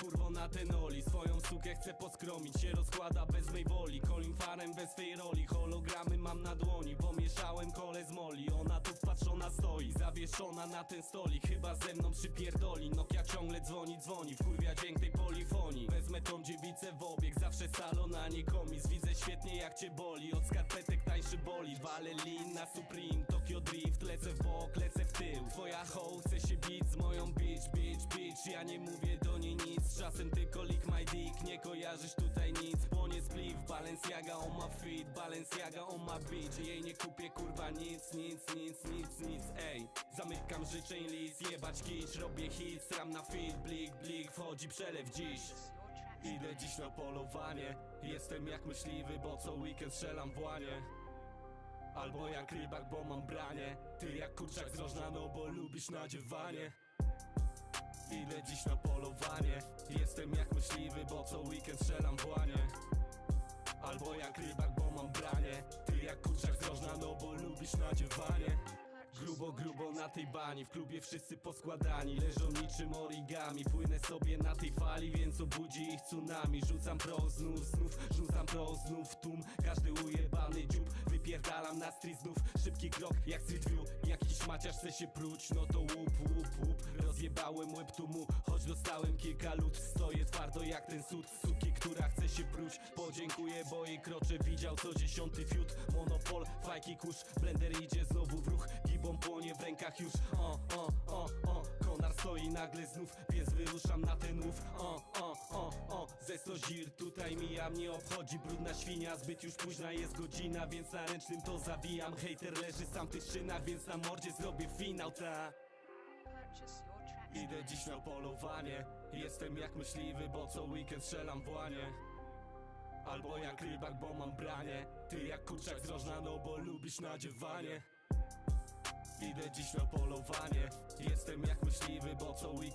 Kurwo na ten oli Swoją sukę chcę poskromić. Się rozkłada bez mej woli. Colin Farem we swej roli. Hologramy mam na dłoni. Pomieszałem kole z moli Ona tu wpatrzona stoi. Zawieszona na ten stolik. Chyba ze mną przypierdoli. Nokia ciągle dzwoni, dzwoni. Wkurwia dźwięk tej polifonii. Wezmę tą dziewicę w obieg. Zawsze salon, a nie komis. Widzę świetnie jak cię boli. Od skarpetek tańszy boli. Lin na Supreme Tokyo Drift. Lecę w bok, lecę w tył. Twoja hoe chce się bić z moją bitch, bitch, bitch. Ja nie mówię Czasem tylko lick my dick Nie kojarzysz tutaj nic Płonie spliff Balenciaga on my feet Balenciaga on my beach Jej nie kupię kurwa nic, nic, nic, nic, nic Ej, zamykam życzeń list Jebać kicz, robię hit Sram na fit, blik, blik Wchodzi przelew dziś. Idę dziś na polowanie. Jestem jak myśliwy, bo co weekend strzelam w łanie. Albo jak rybak, bo mam branie. Ty jak kurczak z rożna, no bo lubisz nadziewanie Idę dziś na polowanie. Jestem jak myśliwy, bo co weekend strzelam w łanie. Albo jak rybak, bo mam branie. Ty jak kurczak z rożna, no bo lubisz nadziewanie. Grubo, grubo na tej bani. W klubie wszyscy poskładani. Leżą niczym origami. Płynę sobie na tej fali Więc obudzi ich tsunami. Rzucam pro znów, znów Rzucam pro znów Tum, każdy ujebany dziób. Wypierdalam na street znów. Szybki krok jak street Jakiś maciarz chce się pruć No to łup, łup, łup. Rozjebałem łeb tumu Choć dostałem kilka lut Stoję twardo jak ten sód Suki, która chce się pruć Podziękuję, bo jej krocze widział co dziesiąty fiut. Monopol, fajki, kurz Blender idzie znowu w ruch. Gibon płonie w rękach już O, o, o, o. Konar stoi nagle znów Więc wyruszam na ten łów O, o, o, o Ze sto zir tutaj mija mnie obchodzi. Brudna świnia, zbyt już późna jest godzina Więc na ręcznym to zawijam. Hejter leży sam w tych szynach Więc na mordzie zrobię finał, ta. Idę dziś na polowanie. Jestem jak myśliwy, bo co weekend strzelam w łanie. Albo jak rybak, bo mam branie. Ty jak kurczak z no bo lubisz nadziewanie. Idę dziś na polowanie. Jestem jak myśliwy, bo co weekend